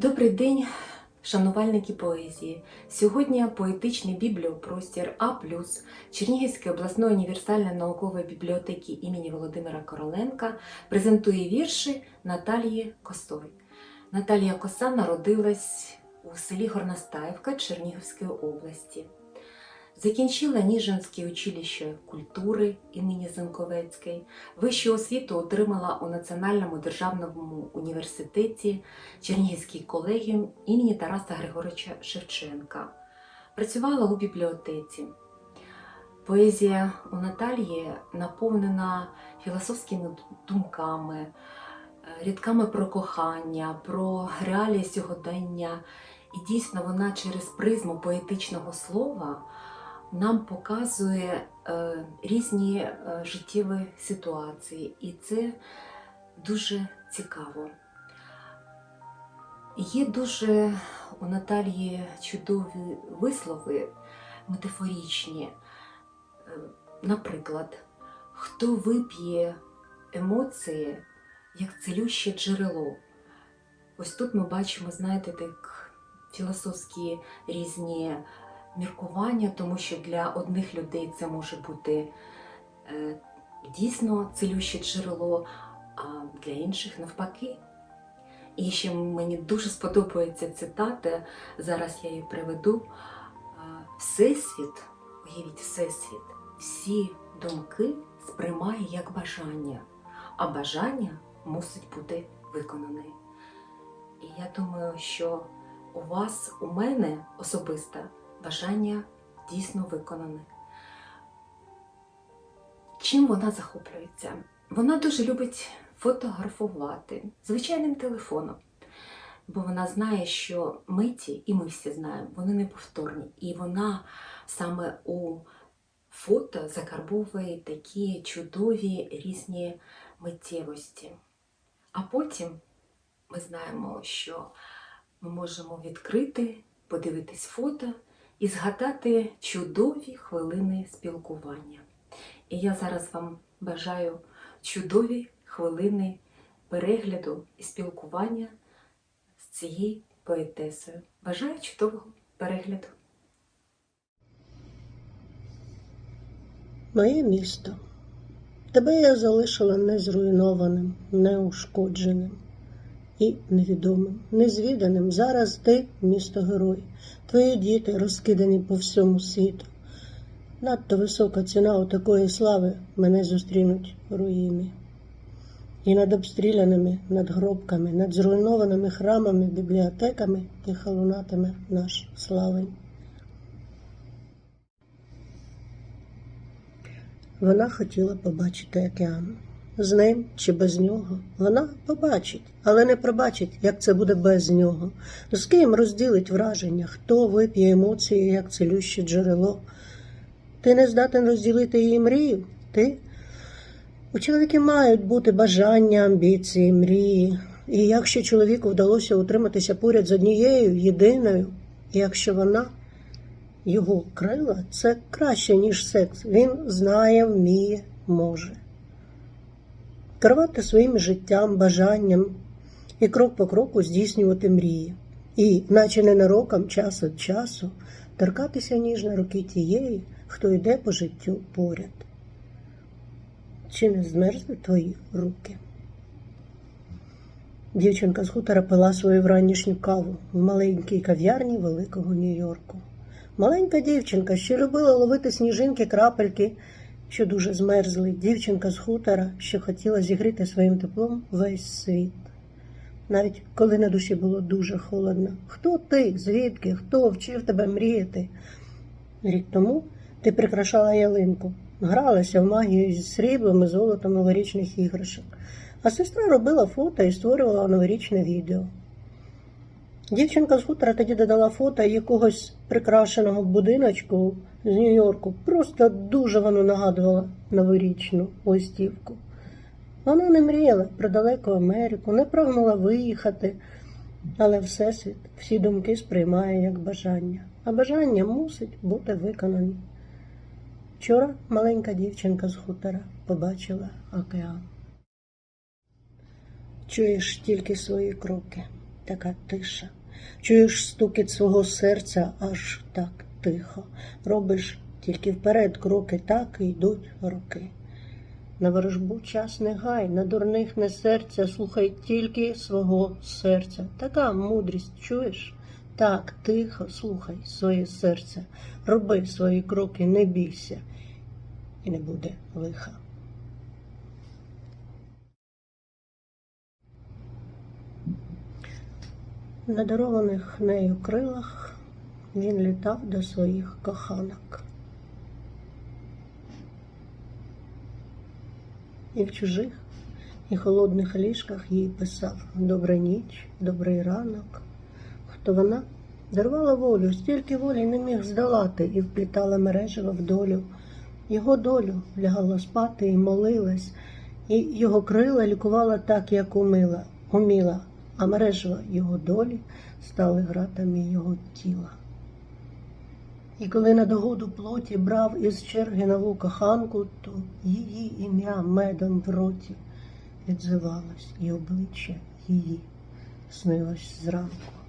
Добрий день, шанувальники поезії. Сьогодні поетичний бібліопростір А+, Чернігівської обласної універсальної наукової бібліотеки імені Володимира Короленка презентує вірші Наталії Косой. Наталія Коса народилась у селі Горностаївка Чернігівської області. Закінчила Ніжинське училище культури імені Зенковецької. Вищу освіту отримала у Національному державному університеті Чернігівський колегіум імені Тараса Григоровича Шевченка. Працювала у бібліотеці. Поезія у Наталії наповнена філософськими думками, е, рядками про кохання, про реалії сьогодення. І дійсно вона через призму поетичного слова нам показує е, різні е, життєві ситуації, і це дуже цікаво. Є дуже у Наталії чудові вислови метафорічні. Е, Наприклад, хто вип'є емоції як цілюще джерело. Ось тут ми бачимо, знаєте, так філософські різні міркування, тому що для одних людей це може бути е, дійсно цілюще джерело, а для інших навпаки. І ще мені дуже сподобається цитата, зараз я її приведу. Всесвіт, уявіть, Всесвіт, всі думки сприймає як бажання, а бажання мусить бути виконане. І я думаю, що у вас, у мене особисто бажання дійсно виконане. Чим вона захоплюється? Вона дуже любить фотографувати звичайним телефоном, бо вона знає, що миті, і ми всі знаємо, вони неповторні. І вона саме у фото закарбовує такі чудові різні миттєвості. А потім ми знаємо, що ми можемо відкрити, подивитись фото і згадати чудові хвилини спілкування. І я зараз вам бажаю чудові хвилини перегляду і спілкування з цією поетесою. Бажаю чудового перегляду. Моє місто. Тебе я залишила незруйнованим, неушкодженим і невідомим, незвіданим. Зараз ти місто герой, твої діти розкидані по всьому світу. Надто висока ціна у такої слави мене зустрінуть руїни. І над обстріляними надгробками, над зруйнованими храмами, бібліотеками тихо лунатиме наш славень. Вона хотіла побачити океан. З ним чи без нього вона побачить, але не пробачить, як це буде без нього. З ким розділить враження, хто вип'є емоції, як цілюще джерело. Ти не здатен розділити її мрію? Ти? У чоловіків мають бути бажання, амбіції, мрії. І якщо чоловіку вдалося утриматися поряд з однією, єдиною, і якщо вона його крила, це краще, ніж секс. Він знає, вміє, може. Керувати своїм життям, бажанням і крок по кроку здійснювати мрії. І, наче ненароком, час від часу, торкатися ніжно руки тієї, хто йде по життю поряд. Чи не змерзли твої руки? Дівчинка з хутора пила свою вранішню каву в маленькій кав'ярні Великого Нью-Йорку. Маленька дівчинка, що любила ловити сніжинки, крапельки, що дуже змерзли. Дівчинка з хутора, що хотіла зігріти своїм теплом весь світ. Навіть коли на душі було дуже холодно. Хто ти? Звідки? Хто вчив тебе мріяти? Рік тому ти прикрашала ялинку, гралася в магію зі сріблом і золотом новорічних іграшок, а сестра робила фото і створювала новорічне відео. Дівчинка з хутора тоді додала фото якогось прикрашеного будиночку з Нью-Йорку. Просто дуже воно нагадувало новорічну листівку. Вона не мріяла про далеку Америку, не прагнула виїхати, але Всесвіт всі думки сприймає як бажання, а бажання мусить бути виконані. Вчора маленька дівчинка з хутора побачила океан. Чуєш тільки свої кроки. така тиша. Чуєш стукіт свого серця аж так тихо. Робиш тільки вперед кроки, так і йдуть роки. На ворожбу час не гай, на дурних не серця, слухай тільки свого серця. Така мудрість, чуєш? Так, тихо, слухай своє серце, роби свої кроки, не бійся, і не буде лиха. На дарованих нею крилах він літав до своїх коханок. І в чужих, і холодних ліжках їй писав Добра ніч, добрий ранок. Хто вона дарувала волю, стільки волі не міг здолати, і вплітала мережево в долю. Його долю лягала спати і молилась, і його крила лікувала так, як умила, уміла, а мережево його долі стали гратами його тіла. І коли на догоду плоті брав із черги нову коханку, то її ім'я медом в роті відзивалось, і обличчя її снилось зранку.